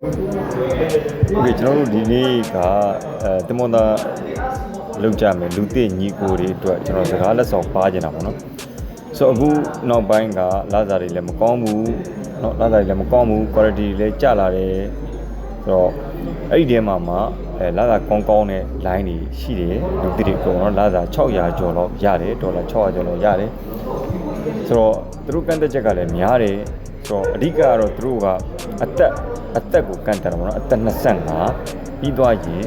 โอเคကျွန်တော်တို့ဒီနေ့ကအဲတမွန်သားလောက်ကြမယ်လူသိညီကိုတွေအတွက်ကျွန်တော်စကားလက်ဆောင်ပါကြတာပေါ့နော်ဆိုတော့အခုနောက်ပိုင်းကလာစာတွေလည်းမကောင်းဘူးเนาะလာစာတွေလည်းမကောင်းဘူး quality တွေလည်းကျလာတယ်ဆိုတော့အဲ့ဒီထဲမှာမှအဲလာစာကောင်းကောင်းတဲ့ line တွေရှိတယ်လူသိတွေအကုန်တော့လာစာ600ကျော်လောက်ရတယ်ဒေါ်လာ600ကျော်လောက်ရတယ် ဆိုတော့သူတို့ကန့်တက်ချက်ကလည်းများတယ်ဆိုတော့အဓိကကတော့သူတို့ကအသက် အသက်ကိုကန့်တက်တာပေါ့နော်အသက်25ပြီးသွားရင်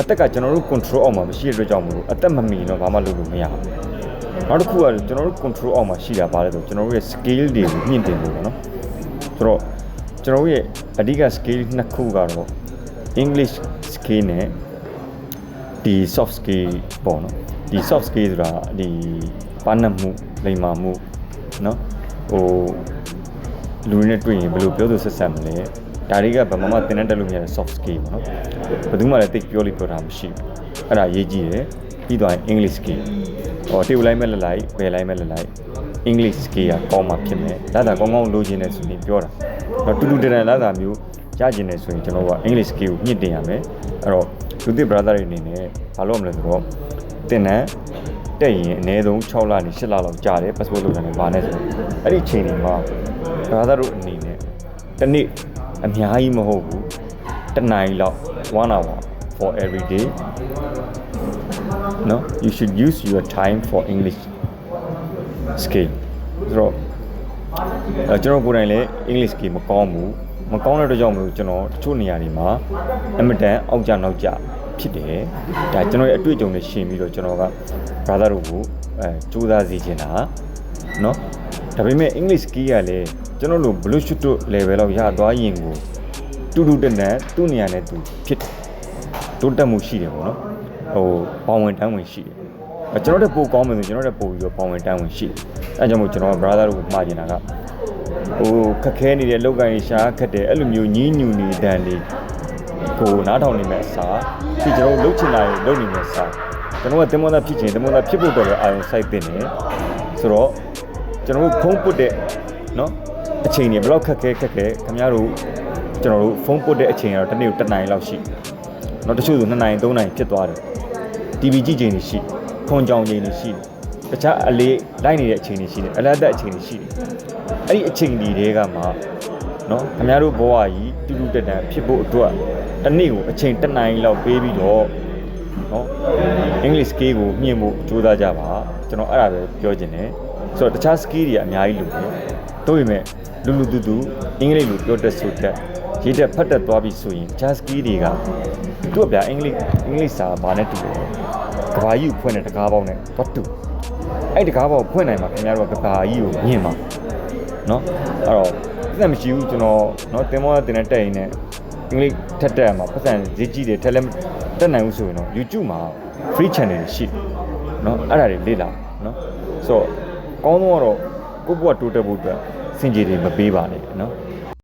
အသက်ကကျွန်တော်တို့ control အောက်မှာမရှိတဲ့အတွက်ကြောင့်မလို့အသက်မမီတော့ဘာမှလုပ်လို့မရဘူးနောက်တစ်ခုကကျွန်တော်တို့ control အောက်မှာရှိတာပါလဲဆိုကျွန်တော်တို့ရဲ့ scale တွေကိုမြင့်တင်ဖို့ပေါ့နော်ဆိုတော့ကျွန်တော်တို့ရဲ့အဓိက scale နှစ်ခုကတော့ English scale နဲ့ဒီ soft scale ပေါ့နော်ဒီ soft scale ဆိုတာဒီပါနမှုလိမ္မာမှုနော်ဟိုလူတွေနဲ့တွေ့ရင်ဘယ်လိုပြောဆိုဆက်ဆံမလဲ ဒါတွေကဘာမှမသင်တတ်လို့မရတဲ့ soft skill ပေါ့နော်ဘယ်သူမှလည်းသိပြောလို့ပြောတာမရှိဘူးအဲ့ဒါရေးကြည့်တယ်ပြီးတော့ English skill ဟောတေးလိုက်မဲ့လက်လိုက်ဘယ်လိုက်မဲ့လက်လိုက် English skill ကကောင်းမှဖြစ်မယ်လာတာကောင်းကောင်းလိုချင်တယ်ဆိုရင်ပြောတာတော့တူတူတန်တန်လာတာမျိုးရကျင်တယ်ဆိုရင်ကျွန်တော်က English skill ကိုမြင့်တင်ရမယ်အဲ့တော့လူသစ် brother တွေအနေနဲ့ဘာလို့မလဲဆိုတော့တင်တန်းတက်ရင်အနည်းဆုံး6လနဲ့8လလောက်ကြာတယ် passport လုပ်တာနဲ့ဘာနဲ့ဆိုတော့အဲ့ဒီအချိန်တွေမှာ brother တို့အနေနဲ့တစ်နေ့ အများကြီးမဟုတ်ဘူးတစ်နိုင်လောက်1 hour for every day no you should use your time for english skill ဆိုတော့အဲကျွန်တော်ကိုယ်တိုင်လည်း english skill မကောင်းဘူးမကောင်းတဲ့အတွက်ကြောင့်မလို့ကျွန်တော်တချို့နေရာတွေမှာအမတန်အောက်ကြနောက်ကြဖြစ်တယ်ဒါကျွန်တော်ရဲ့အတွေ့အကြုံနဲ့ရှင်ပြီးတော့ကျွန်တော်က brother တို့ကိုအဲစူးစမ်းစီချင်တာเนาะဒါပေမဲ့ english skill ကလည်း ကျွန်တော်တို့ bluetooth တို့ level လောက်ရသွားရင်ကိုတူတူတနက်သူ့နေရာနဲ့သူဖြစ်တယ်တိုးတက်မှုရှိတယ်ပေါ့နော်ဟိုပေါင်ဝင်တန်းဝင်ရှိတယ်အဲကျွန်တော်တို့ပိုကောင်းမယ်ဆိုကျွန်တော်တို့ပို့ပြီးတော့ပေါင်ဝင်တန်းဝင်ရှိတယ်အဲကြောင့်မို့ကျွန်တော်က brother တို့ကိုမှားကျင်တာကဟိုခက်ခဲနေတဲ့လောက်ကိုင်းရှားခက်တယ်အဲ့လိုမျိုးညင်းညူနေတန်လေးကိုနားထောင်နေမဲ့အစားဒီကျွန်တော်တို့လှုပ်ချင်တာတွေလုပ်နေမဲ့အစားကျွန်တော်ကတင်မောသားဖြစ်ချင်တင်မောသားဖြစ်ဖို့တော့လည်းအာရုံစိုက်တင်တယ်ဆိုတော့ကျွန်တော်တို့ဖုံးပုတ်တဲ့နော် အချိန်တွေဘယ်လောက်ခက်ခဲခက်ခဲခင်ဗျားတို့ကျွန်တော်တို့ဖုန်းပုတ်တဲ့အချိန်ကတော့တစ်နေ့ကိုတစ်နိုင်လောက်ရှိတော့တချို့ဆို2နိုင်3နိုင်ဖြစ်သွားတယ် TV ကြည့်ချိန်တွေရှိဖုန်းကြောင်ချိန်တွေရှိတခြားအလေးလိုက်နေတဲ့အချိန်တွေရှိတယ်အလတ်တက်အချိန်တွေရှိတယ်အဲ့ဒီအချိန်တွေကမှနော်ခင်ဗျားတို့ဘဝကြီးတူတူတက်တန်ဖြစ်ဖို့အတွက်တစ်နေ့ကိုအချိန်တစ်နိုင်လောက်ပေးပြီးတော့နော်အင်္ဂလိပ် skill ကိုမြင့်ဖို့ကြိုးစားကြပါကျွန်တော်အဲ့ဒါပဲပြောချင်တယ်ဆိုတော့တခြား skill တွေကအများကြီးလိုတယ်တို့ပေမဲ့ လူလူတူတူအင်္ဂလိပ်လိုပြောတတ်ဆိုတတ်ရေးတက်ဖတ်တတ်သွားပြီဆိုရင်တခြား skill တွေက သူ့ဗျာအင်္ဂလိပ်အင်္ဂလိပ်စာဘာနဲ့တူလဲကဘာကြီးကိုဖွင့်တဲ့တကားပေါက်နဲ့ဘာတူအဲ့ဒီတကားပေါက်ဖွင့်နိုင်မှာခင်ဗျားတို့ကကဘာကြီးကိုမြင်မှာเนาะအဲ့တော့ပတ်စံမရှိဘူးကျွန်တော်เนาะတင်မောတင်တဲ့တက်ရင်နဲ့အင်္ဂလိပ်ထက်တက်မှာပတ်စံဈေးကြီးတယ်ထက်လည်းတက်နိုင်ဘူးဆိုရင်တော့ YouTube မှာ free channel တွေရှိတယ်เนาะအဲ့ဒါတွေလေ့လာเนาะဆိုတော့ကောင်းဆုံးကတော့ကိုယ့်ဘဝတိုးတက်ဖို့အတွက် စင်ကြေတွေမပေးပါနဲ့နော်